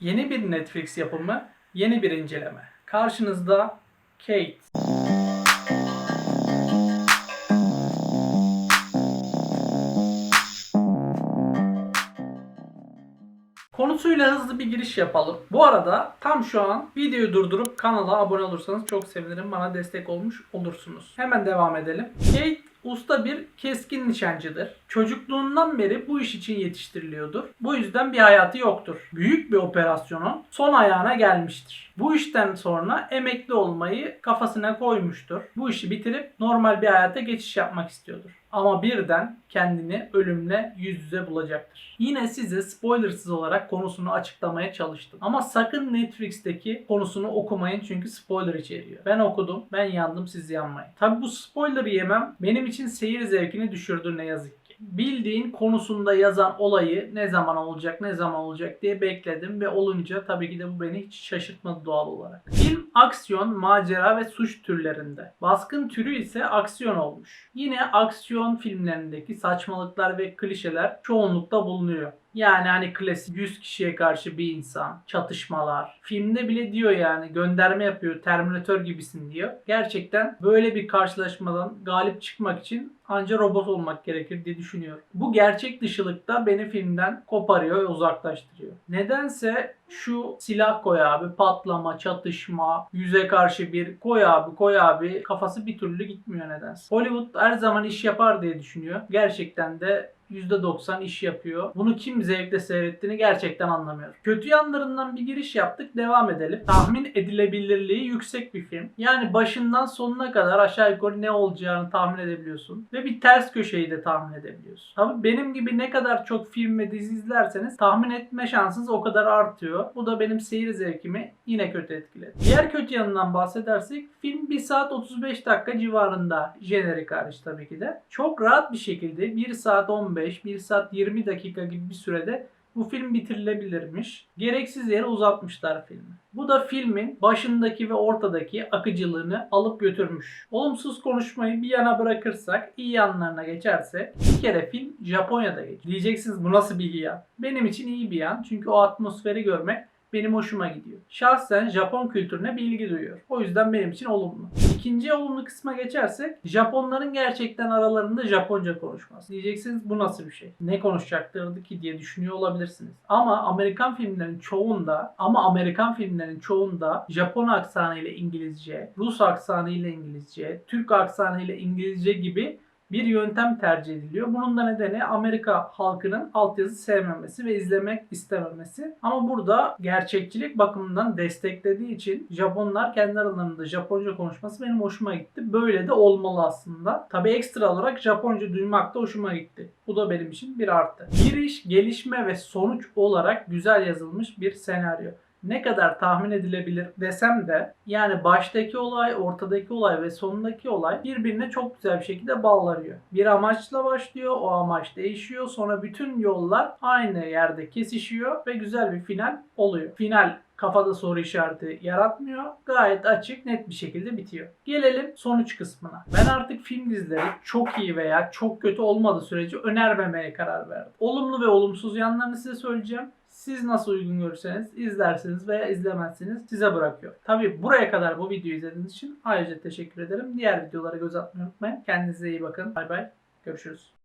Yeni bir Netflix yapımı, yeni bir inceleme. Karşınızda Kate. Konusuyla hızlı bir giriş yapalım. Bu arada tam şu an videoyu durdurup kanala abone olursanız çok sevinirim. Bana destek olmuş olursunuz. Hemen devam edelim. Kate usta bir keskin nişancıdır. Çocukluğundan beri bu iş için yetiştiriliyordur. Bu yüzden bir hayatı yoktur. Büyük bir operasyonun son ayağına gelmiştir. Bu işten sonra emekli olmayı kafasına koymuştur. Bu işi bitirip normal bir hayata geçiş yapmak istiyordur. Ama birden kendini ölümle yüz yüze bulacaktır. Yine size spoilersız olarak konusunu açıklamaya çalıştım. Ama sakın Netflix'teki konusunu okumayın çünkü spoiler içeriyor. Ben okudum, ben yandım siz yanmayın. Tabi bu spoiler yemem benim için seyir zevkini düşürdü ne yazık bildiğin konusunda yazan olayı ne zaman olacak ne zaman olacak diye bekledim ve olunca tabii ki de bu beni hiç şaşırtmadı doğal olarak. Film aksiyon, macera ve suç türlerinde. Baskın türü ise aksiyon olmuş. Yine aksiyon filmlerindeki saçmalıklar ve klişeler çoğunlukla bulunuyor. Yani hani klasik 100 kişiye karşı bir insan, çatışmalar. Filmde bile diyor yani gönderme yapıyor, Terminator gibisin diyor. Gerçekten böyle bir karşılaşmadan galip çıkmak için anca robot olmak gerekir diye düşünüyorum. Bu gerçek dışılıkta beni filmden koparıyor ve uzaklaştırıyor. Nedense şu silah koy abi, patlama, çatışma, yüze karşı bir koy abi, koy abi kafası bir türlü gitmiyor nedense. Hollywood her zaman iş yapar diye düşünüyor. Gerçekten de %90 iş yapıyor. Bunu kim zevkle seyrettiğini gerçekten anlamıyorum. Kötü yanlarından bir giriş yaptık. Devam edelim. Tahmin edilebilirliği yüksek bir film. Yani başından sonuna kadar aşağı yukarı ne olacağını tahmin edebiliyorsun. Ve bir ters köşeyi de tahmin edebiliyorsun. Tabii benim gibi ne kadar çok film ve dizi izlerseniz tahmin etme şansınız o kadar artıyor. Bu da benim seyir zevkimi yine kötü etkiledi. Diğer kötü yanından bahsedersek film 1 saat 35 dakika civarında jenerik hariç tabii ki de. Çok rahat bir şekilde 1 saat 15, 1 saat 20 dakika gibi bir sürede bu film bitirilebilirmiş. Gereksiz yere uzatmışlar filmi. Bu da filmin başındaki ve ortadaki akıcılığını alıp götürmüş. Olumsuz konuşmayı bir yana bırakırsak, iyi yanlarına geçersek bir kere film Japonya'da geçiyor. Diyeceksiniz bu nasıl bir yan? Benim için iyi bir yan. Çünkü o atmosferi görmek benim hoşuma gidiyor. Şahsen Japon kültürüne bir ilgi duyuyor. O yüzden benim için olumlu. İkinci olumlu kısma geçersek Japonların gerçekten aralarında Japonca konuşması. Diyeceksiniz bu nasıl bir şey? Ne konuşacaklardı ki diye düşünüyor olabilirsiniz. Ama Amerikan filmlerin çoğunda ama Amerikan filmlerin çoğunda Japon aksanı ile İngilizce, Rus aksanı ile İngilizce, Türk aksanı ile İngilizce gibi bir yöntem tercih ediliyor. Bunun da nedeni Amerika halkının altyazı sevmemesi ve izlemek istememesi. Ama burada gerçekçilik bakımından desteklediği için Japonlar kendi aralarında Japonca konuşması benim hoşuma gitti. Böyle de olmalı aslında. Tabi ekstra olarak Japonca duymak da hoşuma gitti. Bu da benim için bir artı. Giriş, gelişme ve sonuç olarak güzel yazılmış bir senaryo ne kadar tahmin edilebilir desem de yani baştaki olay, ortadaki olay ve sonundaki olay birbirine çok güzel bir şekilde bağlanıyor. Bir amaçla başlıyor, o amaç değişiyor. Sonra bütün yollar aynı yerde kesişiyor ve güzel bir final oluyor. Final kafada soru işareti yaratmıyor. Gayet açık, net bir şekilde bitiyor. Gelelim sonuç kısmına. Ben artık film dizileri çok iyi veya çok kötü olmadığı sürece önermemeye karar verdim. Olumlu ve olumsuz yanlarını size söyleyeceğim. Siz nasıl uygun görürseniz izlersiniz veya izlemezsiniz size bırakıyor. Tabi buraya kadar bu videoyu izlediğiniz için ayrıca teşekkür ederim. Diğer videolara göz atmayı unutmayın. Kendinize iyi bakın. Bay bay. Görüşürüz.